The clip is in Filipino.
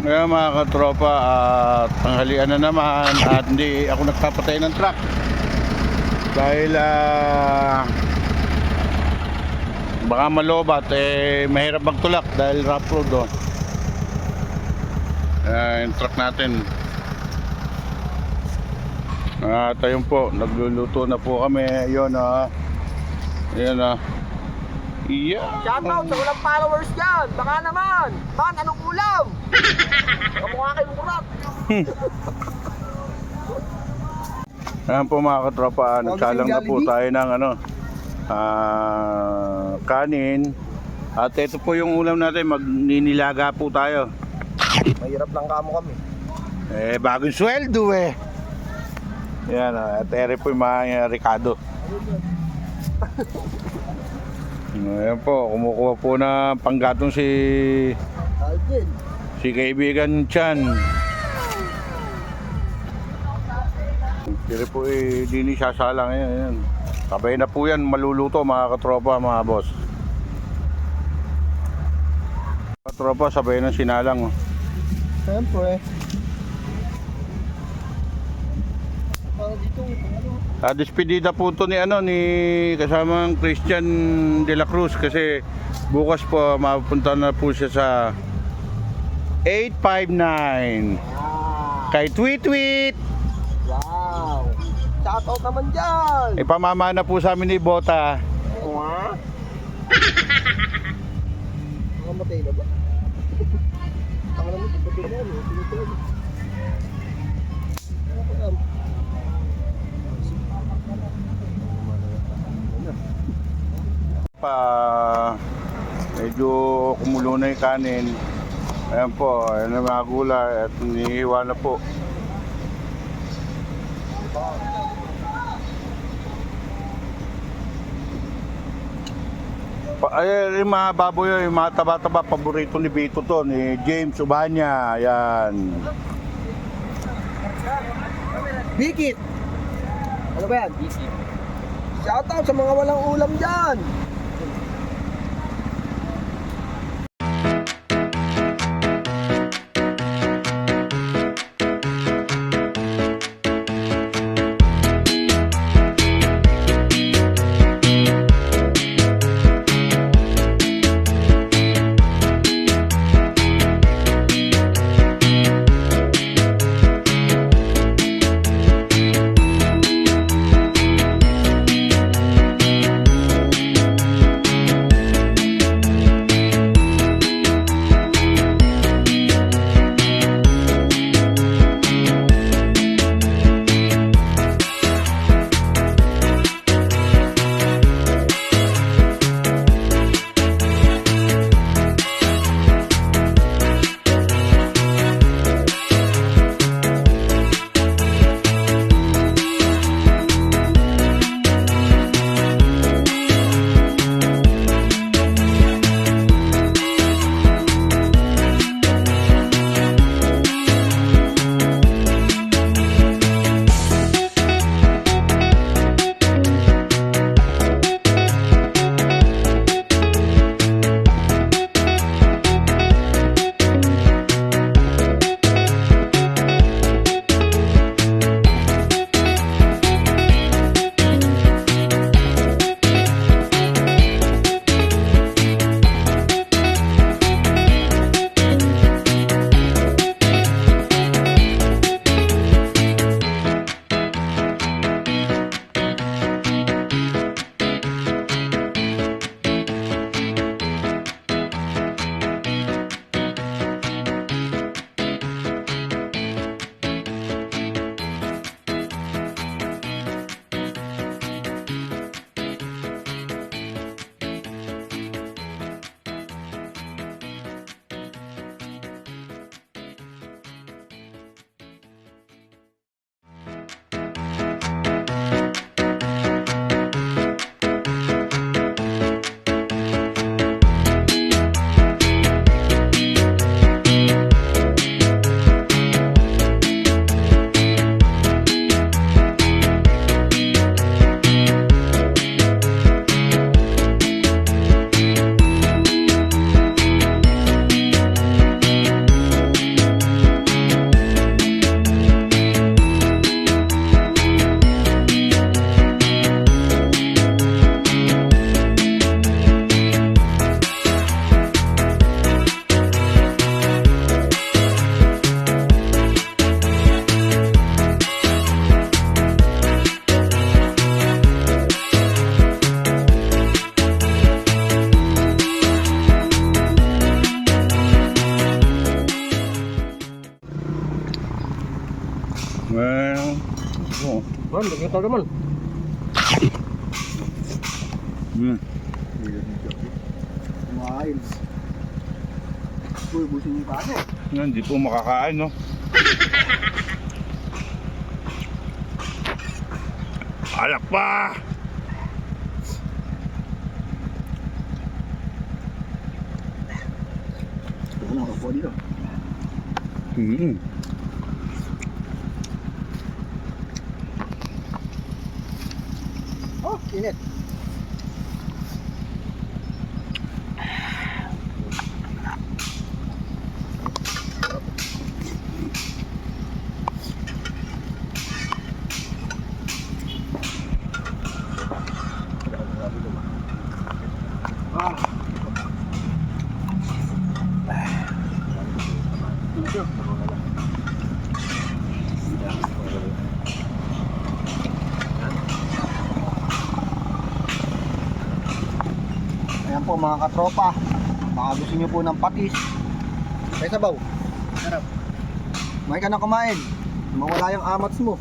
Kaya mga katropa, at tanghalian na naman at hindi ako nagpapatay ng truck. Dahil ah baka malobat eh mahirap magtulak dahil rough road oh. Ah, yung truck natin. At ayun po, nagluluto na po kami. Ayun ah. Ayun ah. Yeah. Shoutout sa walang followers dyan. Baka naman. Man, anong ulam? Kamukha kayong kurat. Ayan po mga katropa, Huwag nagsalang na po tayo ng ano, ah, kanin. At ito po yung ulam natin, magninilaga po tayo. Mahirap lang kamo kami. Eh, bagong sweldo eh. Yan, ah, at ere po yung mga Ricardo. Ayan po, kumukuha po na panggatong si Alvin. si kaibigan Chan. Sila po eh, di ni sasalang yan, yan. Sabay na po yan, maluluto mga katropa, mga boss. Katropa, sabay na sinalang. oh. Siyempre. Ah, despedida po to ni ano ni kasamang Christian de la Cruz kasi bukas po mapupunta na po siya sa 859 Ah, kay Tweet Tweet. wow. Shoutout naman dyan. Ipamama na po sa amin ni Bota. Mwah. Nakamatay na ba? Naman, ipatid na yan. eh. Tinutulog. Ano pa yan? Pa medyo kumulo na yung kanin. Ayan po, ayan ang mga gulay at nihiwa na po. Pa, ay, yung mga baboy yun, yung mga taba-taba, paborito ni Vito to, ni James Ubanya, ayan. Bikit! Ano ba yan? Bikit. Shoutout sa mga walang ulam dyan! Oh. Man, ka naman. Hmm. Kumain. Uy, busin yung kaso. Yan, Hindi po makakain, no? Alak pa! Ano na, kapo dito. Hmm. Init. Ah. Ayan po mga katropa. Baka gusto nyo po ng patis. May sabaw. Sarap. May ka na kumain. Mawala yung amats mo.